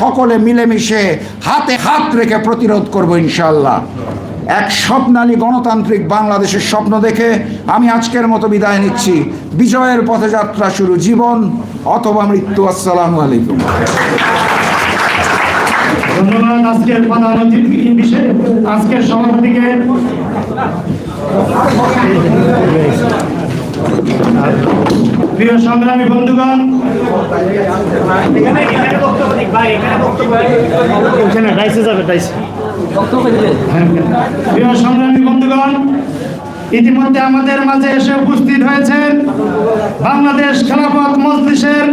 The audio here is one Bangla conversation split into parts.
সকলে মিলেমিশে হাতে হাত রেখে প্রতিরোধ করব ইনশাল্লাহ এক স্বপ্নালী গণতান্ত্রিক বাংলাদেশের স্বপ্ন দেখে আমি আজকের মতো বিদায় নিচ্ছি। বিজয়ের পথে যাত্রা শুরু, জীবন অথবা মৃত্যু, আসসালামু আলাইকুম। ধন্যবাদ আজকের আজকের সভাপতিকে। প্রিয় সংগ্রামী বন্ধুগণ যাবে, ডাইসে। প্রিয় সংগ্রামী বন্ধুগণ, ইতিমধ্যে আমাদের মাঝে এসে উপস্থিত হয়েছেন বাংলাদেশ খেলাফত মজলিসের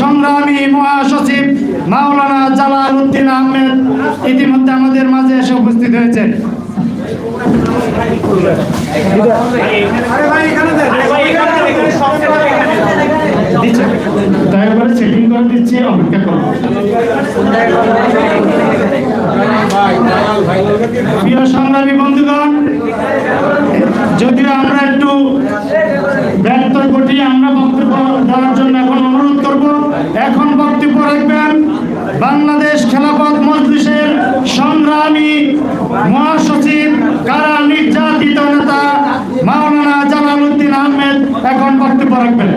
সংগ্রামী মহাসচিব মাওলানা জালাল উদ্দিন আহমেদ ইতিমধ্যে আমাদের মাঝে এসে উপস্থিত হয়েছেন। দয়া করে সেটিং করে দিচ্ছি, অপেক্ষা করুন প্রিয় সংগ্রামী বন্ধুগণ যদিও আমরা একটু ব্যর্থ ঘটি আমরা বক্তব্য দেওয়ার জন্য এখন অনুরোধ করব, এখন বক্তব্য রাখবেন বাংলাদেশ খেলাফত মজলিসের সংগ্রামী মহাসচিব, কারা নির্যাতিত নেতা মাওলানা জালাল উদ্দিন আহমেদ, এখন বক্তব্য রাখবেন।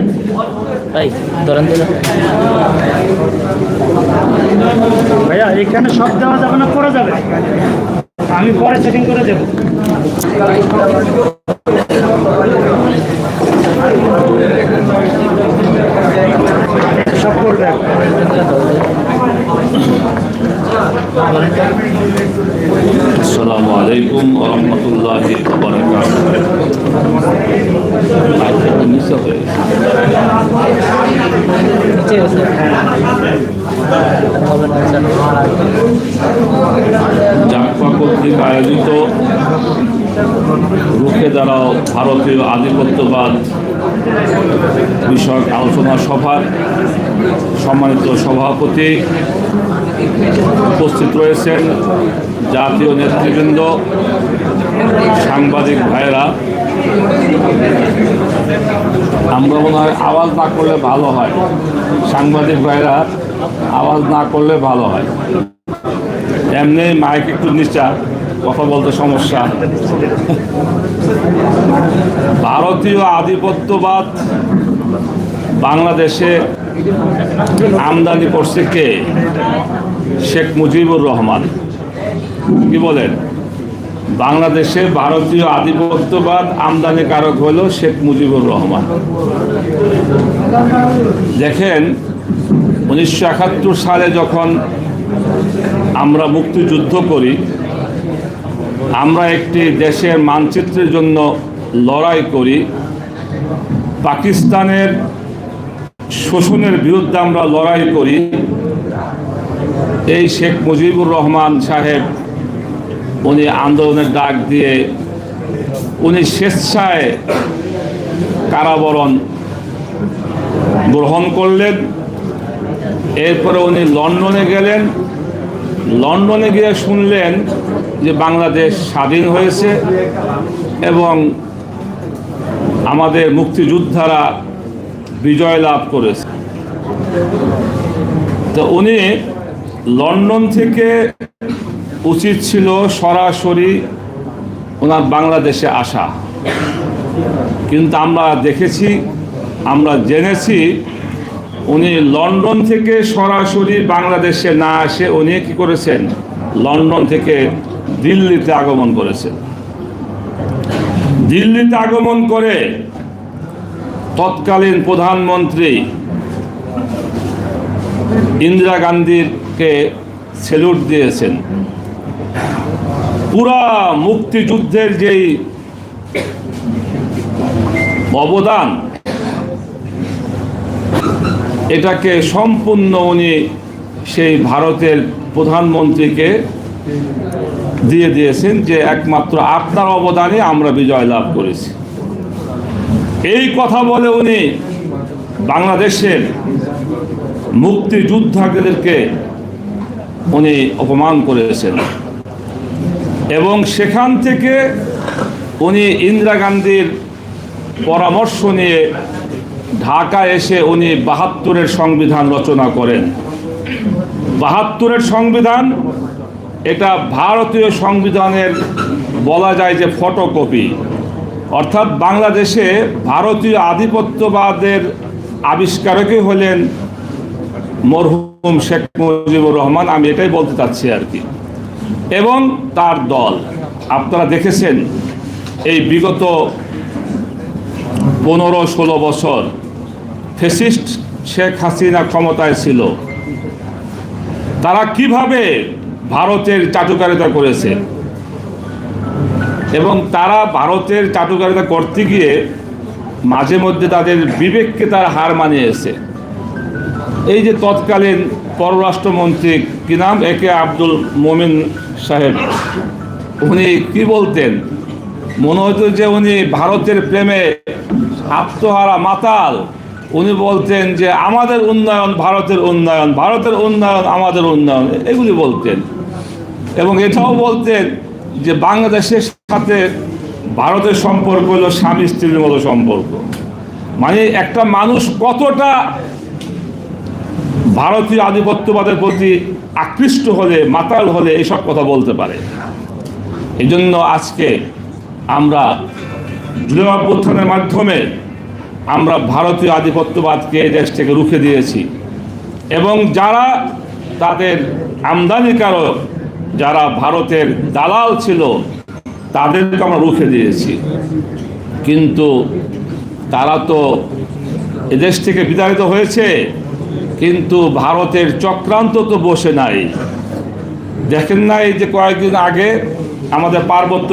ভাই ধরেন দিল ভাইয়া এখানে সব দেওয়া যাবে না পরে যাবে আমি পরে সেটিং করে দেবো সব করবে السلام عليكم ورحمة الله وبركاته নিচে কর্তৃক আয়োজিত রুখে দাঁড়াও ভারতীয় আধিপত্যবাদ বিষয়ক আলোচনা সভার সম্মানিত সভাপতি উপস্থিত রয়েছেন জাতীয় নেতৃবৃন্দ, সাংবাদিক ভাইয়েরা আমরা মনে হয় আওয়াজ না করলে ভালো হয়। সাংবাদিক ভাইরা আওয়াজ না করলে ভালো হয়। এমনি মাইক একটু নিচা, কথা বলতে সমস্যা। ভারতীয় আধিপত্যবাদ বাংলাদেশে আমদানি করছে কে? শেখ মুজিবুর রহমান। কি বলেন? বাংলাদেশে ভারতীয় আধিপত্যবাদ আমদানিকারক হল শেখ মুজিবুর রহমান। দেখেন, উনিশশো একাত্তর সালে যখন আমরা মুক্তিযুদ্ধ করি, আমরা একটি দেশের মানচিত্রের জন্য লড়াই করি, পাকিস্তানের শোষণের বিরুদ্ধে আমরা লড়াই করি, এই শেখ মুজিবুর রহমান সাহেব উনি আন্দোলনের ডাক দিয়ে উনি স্বেচ্ছায় কারাবরণ গ্রহণ করলেন। এরপরে উনি লন্ডনে গেলেন। লন্ডনে গিয়ে শুনলেন যে বাংলাদেশ স্বাধীন হয়েছে এবং আমাদের মুক্তিযোদ্ধারা বিজয় লাভ করেছে। তো উনি লন্ডন থেকে উচিত ছিল সরাসরি ওনার বাংলাদেশে আসা। কিন্তু আমরা দেখেছি, আমরা জেনেছি উনি লন্ডন থেকে সরাসরি বাংলাদেশে না আসে। উনি কি করেছেন? লন্ডন থেকে দিল্লিতে আগমন করেছেন। দিল্লিতে আগমন করে তৎকালীন প্রধানমন্ত্রী ইন্দিরা গান্ধীকে সেলুট দিয়েছেন। পুরা মুক্তিযুদ্ধের যেই অবদান, এটাকে সম্পূর্ণ উনি সেই ভারতের প্রধানমন্ত্রীকে দিয়ে দিয়েছেন যে একমাত্র আপনার অবদানে আমরা বিজয় লাভ করেছি। এই কথা বলে উনি বাংলাদেশের মুক্তিযোদ্ধাদেরকে উনি অপমান করেছেন। এবং সেখান থেকে উনি ইন্দিরা গান্ধীর পরামর্শ নিয়ে ঢাকা এসে উনি বাহাত্তরের সংবিধান রচনা করেন। বাহাত্তরের সংবিধান, এটা ভারতীয় সংবিধানের বলা যায় যে ফটোকপি। অর্থাৎ বাংলাদেশে ভারতীয় আধিপত্যবাদের আবিষ্কারকই হলেন মরহুম শেখ মুজিবুর রহমান, আমি এটাই বলতে চাচ্ছি আর কি। এবং তার দল, আপনারা দেখেছেন, এই বিগত পনেরো ষোলো বছর ফেসিস্ট শেখ হাসিনা ক্ষমতায় ছিল। তারা কীভাবে ভারতের চাটুকারিতা করেছে? এবং তারা ভারতের চাটুকারিতা করতে গিয়ে মাঝে মধ্যে তাদের বিবেককে তারা হার মানিয়েছে। এই যে তৎকালীন পররাষ্ট্রমন্ত্রী কি নাম? একে আব্দুল মোমিন সাহেব। উনি কি বলতেন? মনে হতো যে উনি ভারতের প্রেমে আত্মহারা মাতাল। উনি বলতেন যে, আমাদের উন্নয়ন ভারতের উন্নয়ন ভারতের উন্নয়ন আমাদের উন্নয়ন। এগুলি বলতেন। এবং এটাও বলতেন যে, বাংলাদেশের সাথে ভারতের সম্পর্ক হলো স্বামী স্ত্রীর মতো সম্পর্ক। মানে একটা মানুষ কতটা ভারতীয় আধিপত্যবাদের প্রতি আকৃষ্ট হলে, মাতাল হলে এসব কথা বলতে পারে। এই জন্য আজকে আমরা জুলাই মাধ্যমে আমরা ভারতীয় আধিপত্যবাদকে দেশ থেকে রুখে দিয়েছি এবং যারা তাদের আমদানিকারক, যারা ভারতের দালাল ছিল, তাদেরকে আমরা রুখে দিয়েছি। কিন্তু তারা তো এদেশ থেকে বিতাড়িত হয়েছে। কিন্তু ভারতের চক্রান্ত তো বসে নাই। দেখেন নাই যে কয়েকদিন আগে আমাদের পার্বত্য